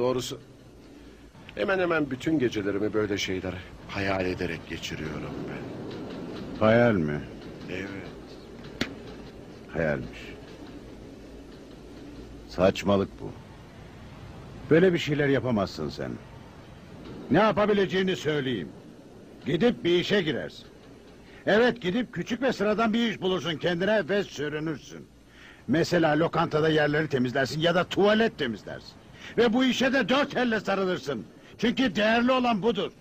Doğrusu hemen hemen bütün gecelerimi böyle şeyler hayal ederek geçiriyorum ben. Hayal mi? Evet. Hayalmiş. Saçmalık bu. Böyle bir şeyler yapamazsın sen. Ne yapabileceğini söyleyeyim. Gidip bir işe girersin. Evet gidip küçük ve sıradan bir iş bulursun kendine ve sürünürsün. Mesela lokantada yerleri temizlersin ya da tuvalet temizlersin. Ve bu işe de dört elle sarılırsın. Çünkü değerli olan budur.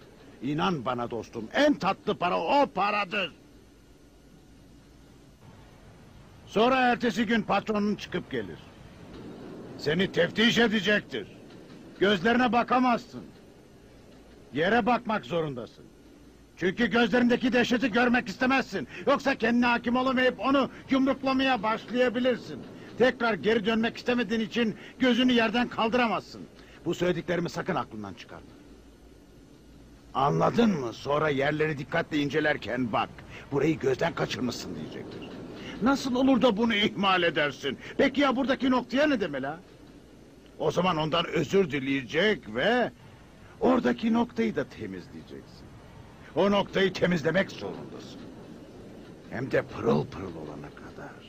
İnan bana dostum en tatlı para o paradır. Sonra ertesi gün patronun çıkıp gelir. Seni teftiş edecektir. Gözlerine bakamazsın. Yere bakmak zorundasın. Çünkü gözlerindeki dehşeti görmek istemezsin. Yoksa kendine hakim olamayıp onu yumruklamaya başlayabilirsin. Tekrar geri dönmek istemediğin için gözünü yerden kaldıramazsın. Bu söylediklerimi sakın aklından çıkarma. Anladın mı? Sonra yerleri dikkatle incelerken bak. Burayı gözden kaçırmışsın diyecektir. Nasıl olur da bunu ihmal edersin? Peki ya buradaki noktaya ne demeli? O zaman ondan özür dileyecek ve... ...oradaki noktayı da temizleyeceksin. O noktayı temizlemek zorundasın. Hem de pırıl pırıl olana kadar.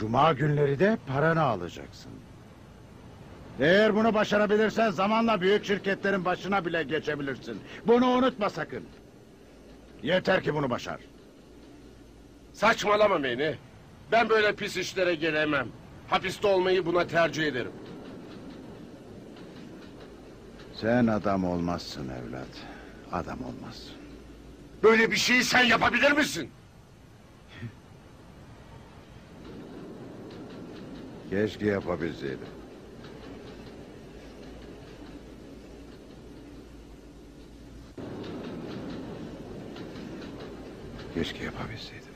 Cuma günleri de paranı alacaksın. Eğer bunu başarabilirsen zamanla büyük şirketlerin başına bile geçebilirsin. Bunu unutma sakın. Yeter ki bunu başar. Saçmalama beni. Ben böyle pis işlere gelemem. Hapiste olmayı buna tercih ederim. Sen adam olmazsın evlat. Adam olmazsın. Böyle bir şeyi sen yapabilir misin? Keşke yapabilseydim. Keşke yapabilseydim.